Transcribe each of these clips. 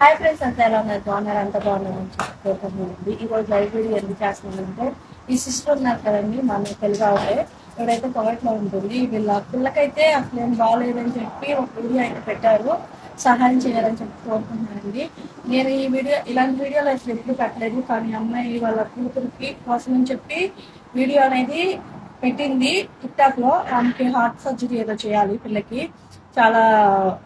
Hi friends అంతా ఎలా ఉన్నారు? బాగున్నారు? అంత బాగున్నారని చెప్పుకోకుండా ఈ రోజు లైవ్ వీడియో ఎందుకు చేస్తున్నానంటే ఈ సిస్టర్ ఉన్నారు కదండి మన తెలుగు ఆవిడే. ఎవరైతే కోవిడ్లో ఉంటుంది వీళ్ళ పిల్లకైతే అసలు ఏం బాగాలేదని చెప్పి ఒక వీడియో అయితే పెట్టారు. సహాయం చేయాలని చెప్పి కోరుకుంటున్నానండి. నేను ఈ వీడియో ఇలాంటి వీడియోలు అసలు ఎప్పుడు పెట్టలేదు కానీ అమ్మాయి వాళ్ళ కూతురికి కోసం అని చెప్పి వీడియో అనేది పెట్టింది టిక్టాక్లో ఆమెకి హార్ట్ సర్జరీ ఏదో చేయాలి పిల్లకి. చాలా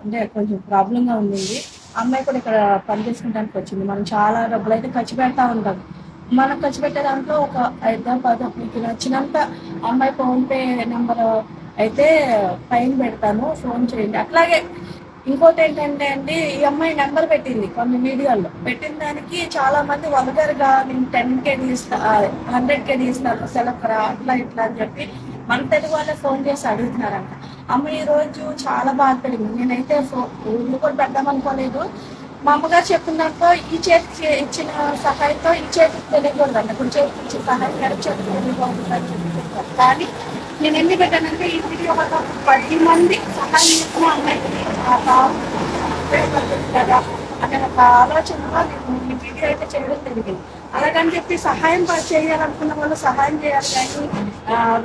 అంటే కొంచెం ప్రాబ్లంగా ఉండింది. ఉంది అమ్మాయి కూడా ఇక్కడ పని చేసుకుంటానికి వచ్చింది. మనం చాలా డబ్బులు అయితే ఖర్చు పెడతా ఉంటాం. మనం ఖర్చు పెట్టే దాంట్లో ఒక ఐదో పదో మీకు నచ్చినంత అమ్మాయి ఫోన్ పే నెంబర్ అయితే పైన పెడతాను. ఫోన్ చేయండి. అట్లాగే ఇంకోటి ఏంటంటే అండి ఈ అమ్మాయి నెంబర్ పెట్టింది కొన్ని మీడియాల్లో. పెట్టిన దానికి చాలా మంది వల్గర్గా నేను టెన్ కే ఇస్తా హండ్రెడ్ కే ఇస్తాను. సెలవు అట్లా ఇట్లా అని చెప్పి మన తెలుగు వాళ్ళే ఫోన్ చేసి అడుగుతున్నారంట. అమ్మ ఈరోజు చాలా బాధపడింది. నేనైతే ఊళ్ళు కూడా పెడదాం అనుకోలేదు. మా అమ్మగారు చెప్పిన దాంట్లో ఈ చేతికి ఇచ్చిన సహాయంతో ఈ చేతికి తెలియకూడదండి ఇప్పుడు చేతికి ఇచ్చిన సహాయం ఎడ చేతికి తెలియకూడదు చెప్పారు. కానీ నేను ఎన్ని పెట్టానంటే ఈ వీడియో ఒక పది మంది సహాయం చేసిన అమ్మాయికి కదా అనే ఒక ఆలోచనలో నేను ఈ వీడియో అయితే చేయడం జరిగింది. అలాగని చెప్పి సహాయం చేయాలనుకున్న వాళ్ళు సహాయం చేయాలి కానీ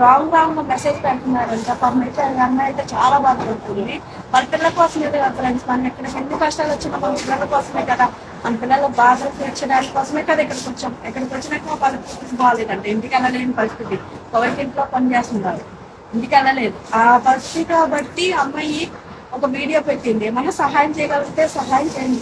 రాంగ్ రాంగ్ మెసేజ్ పెడుతున్నారంట. పాపం అయితే అమ్మాయి అయితే చాలా బాధపడుతుంది. వాళ్ళ పిల్లల కోసమే కదా ఫ్రెండ్స్ మన ఇక్కడ ఎన్ని కష్టాలు వచ్చినా మన పిల్లల కోసమే కదా. మన పిల్లల బాధలు తీర్చడానికి కోసమే కదా ఇక్కడికి వచ్చాం. ఇక్కడికి వచ్చినాక వాళ్ళ పరిస్థితి బాగాలేదంట ఇంటికి వెళ్ళలేని పరిస్థితి. ఒకరికి ఇంట్లో పని చేస్తున్నారు? ఇంటికి వెళ్ళలేదు. ఆ పరిస్థితి కాబట్టి అమ్మాయి ఒక వీడియో పెట్టింది. ఏమన్నా సహాయం చేయగలిగితే సహాయం చేయండి.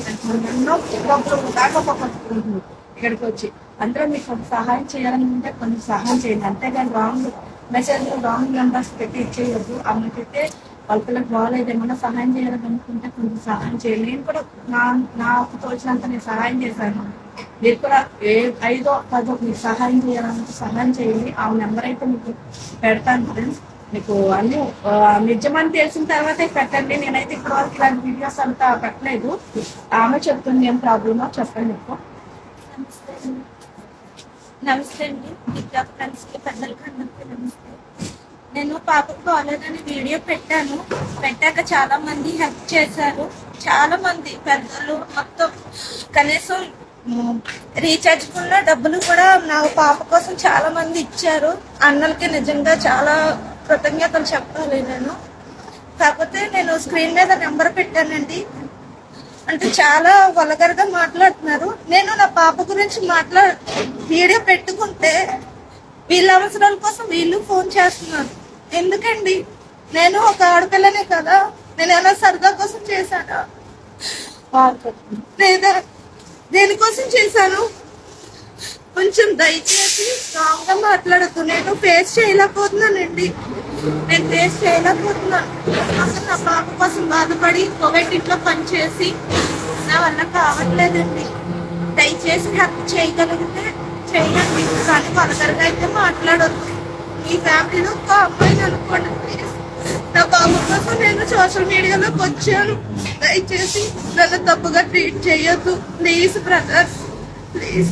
ఎన్నో డబ్బులు దాకా పట్టుకుంటుంది ఇక్కడికి వచ్చి అందరూ మీకు సహాయం చేయాలనుకుంటే కొంచెం సహాయం చేయండి. అంతేగాని రాంగ్ మెసేజ్ రాంగ్ నెంబర్స్ పెట్టి ఇచ్చేయద్దు. అమ్మకైతే వాళ్ళ పిల్లలకు బాగాలేదు. ఏమన్నా సహాయం చేయాలనుకుంటే కొంచెం సహాయం చేయండి. నేను కూడా నా నాకు తోచినంత నేను సహాయం చేశాను. మీరు కూడా ఏ ఐదో పదో మీరు సహాయం చేయాలంటే సహాయం చేయండి. ఆ నెంబర్ అయితే మీకు పెడతాను ఫ్రెండ్స్ మీకు అన్ని నిజం నిజమని తెలిసిన తర్వాతే పెట్టండి. నేనైతే ఇప్పుడు వరకు ఇలాంటి వీడియోస్ అంతా పెట్టలేదు. ఆమె చెప్తుంది ఏం ప్రాబ్లమో చెప్పండి మీకు నమస్తే అండి. నమస్తే ఫ్రెండ్స్కి పెద్దలకి అందరికీ నమస్తే. నేను పాపకు బాగాలేదని వీడియో పెట్టాను. పెట్టాక చాలా మంది హెల్ప్ చేశారు. చాలా మంది పెద్దలు మొత్తం కనీసం రీఛార్జ్ కున్న డబ్బులు కూడా నా పాప కోసం చాలా మంది ఇచ్చారు. అన్నలకి నిజంగా చాలా కృతజ్ఞతలు చెప్పాలి నేను. కాకపోతే నేను స్క్రీన్ మీద నెంబర్ పెట్టానండి. అంటే చాలా వలగరగా మాట్లాడుతున్నారు. నేను నా పాప గురించి మాట్లా వీడియో పెట్టుకుంటే వీళ్ళ అవసరాల కోసం వీళ్ళు ఫోన్ చేస్తున్నారు. ఎందుకండి? నేను ఒక ఆడపిల్లనే కదా. నేను ఎలా సరదా కోసం చేశానా? లేదా? దేనికోసం చేశాను? కొంచెం దయచేసి స్ట్రాంగ్గా మాట్లాడద్దు. నేను ఫేస్ చేయలేకపోతున్నానండి. నేను ఫేస్ చేయలేకపోతున్నాను. అసలు నా పాప కోసం బాధపడి ఇంట్లో పనిచేసి నా వల్ల కావట్లేదండి. దయచేసి హెల్ప్ చేయగలిగితే చేయండి. కానీ వలగరగా అయితే మాట్లాడొద్దు. మీ ఫ్యామిలీలో ఒక అమ్మాయిని అనుకోండి ప్లీజ్ నా పాప కోసం నేను సోషల్ మీడియాలోకి వచ్చాను. దయచేసి నన్ను తప్పుగా ట్రీట్ చేయొద్దు. Please brothers please